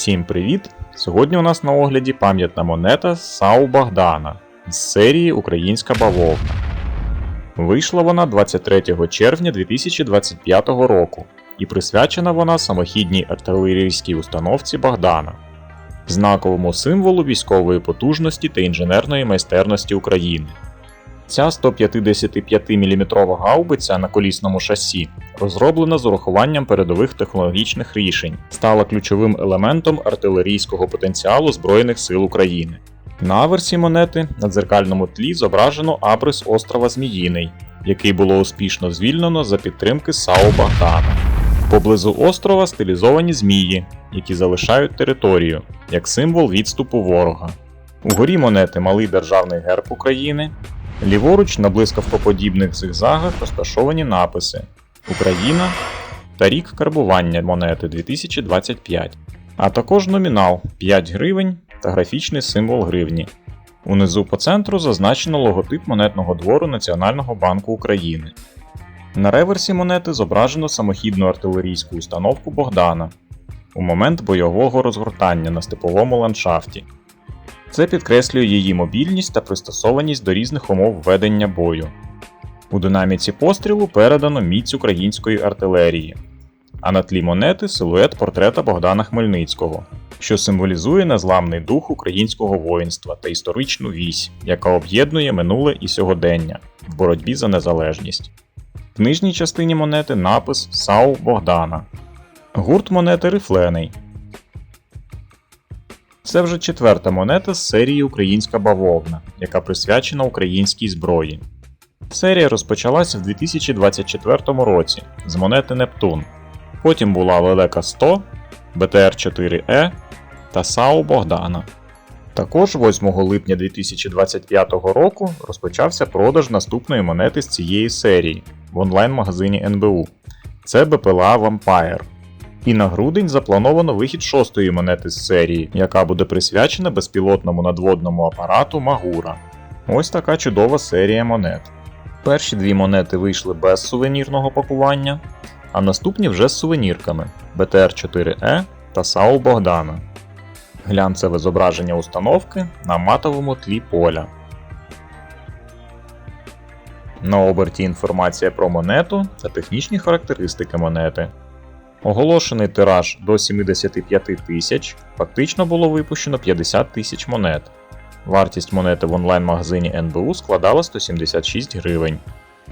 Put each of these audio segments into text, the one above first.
Всім привіт! Сьогодні у нас на огляді пам'ятна монета САУ Богдана з серії Українська бавовна. Вийшла вона 23 червня 2025 року і присвячена вона самохідній артилерійській установці Богдана, знаковому символу військової потужності та інженерної майстерності України. Ця 155 мм гаубиця на колісному шасі, розроблена з урахуванням передових технологічних рішень, стала ключовим елементом артилерійського потенціалу Збройних сил України. На аверсі монети на дзеркальному тлі зображено абрис острова Зміїний, який було успішно звільнено за підтримки САУ Богдана. Поблизу острова стилізовані змії, які залишають територію як символ відступу ворога. Угорі монети малий державний герб України, Ліворуч на блискавкоподібних зигзагах розташовані написи Україна та рік карбування монети 2025, а також номінал 5 гривень та графічний символ гривні. Унизу по центру зазначено логотип монетного двору Національного банку України. На реверсі монети зображено самохідну артилерійську установку Богдана у момент бойового розгортання на степовому ландшафті. Це підкреслює її мобільність та пристосованість до різних умов ведення бою. У динаміці пострілу передано міць української артилерії, а на тлі монети силует портрета Богдана Хмельницького, що символізує незламний дух українського воїнства та історичну вісь, яка об'єднує минуле і сьогодення в боротьбі за незалежність. В нижній частині монети напис САУ Богдана. Гурт монети рифлений. Це вже четверта монета з серії Українська бавовна, яка присвячена українській зброї. Серія розпочалася в 2024 році з монети Нептун. Потім була Лелека 100, БТР-4Е та САУ Богдана. Також 8 липня 2025 року розпочався продаж наступної монети з цієї серії в онлайн-магазині НБУ. Це БПЛА Vampire. І на грудень заплановано вихід шостої монети з серії, яка буде присвячена безпілотному надводному апарату Магура. Ось така чудова серія монет. Перші дві монети вийшли без сувенірного пакування, а наступні вже з сувенірками БТР-4Е та САУ Богдана. Глянцеве зображення установки на матовому тлі поля. На оберті інформація про монету та технічні характеристики монети. Оголошений тираж до 75 тисяч, фактично було випущено 50 тисяч монет. Вартість монети в онлайн-магазині НБУ складала 176 гривень.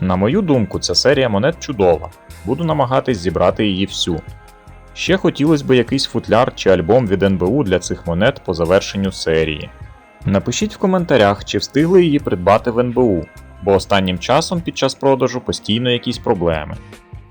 На мою думку, ця серія монет чудова, буду намагатись зібрати її всю. Ще хотілося б якийсь футляр чи альбом від НБУ для цих монет по завершенню серії. Напишіть в коментарях, чи встигли її придбати в НБУ, бо останнім часом під час продажу постійно якісь проблеми.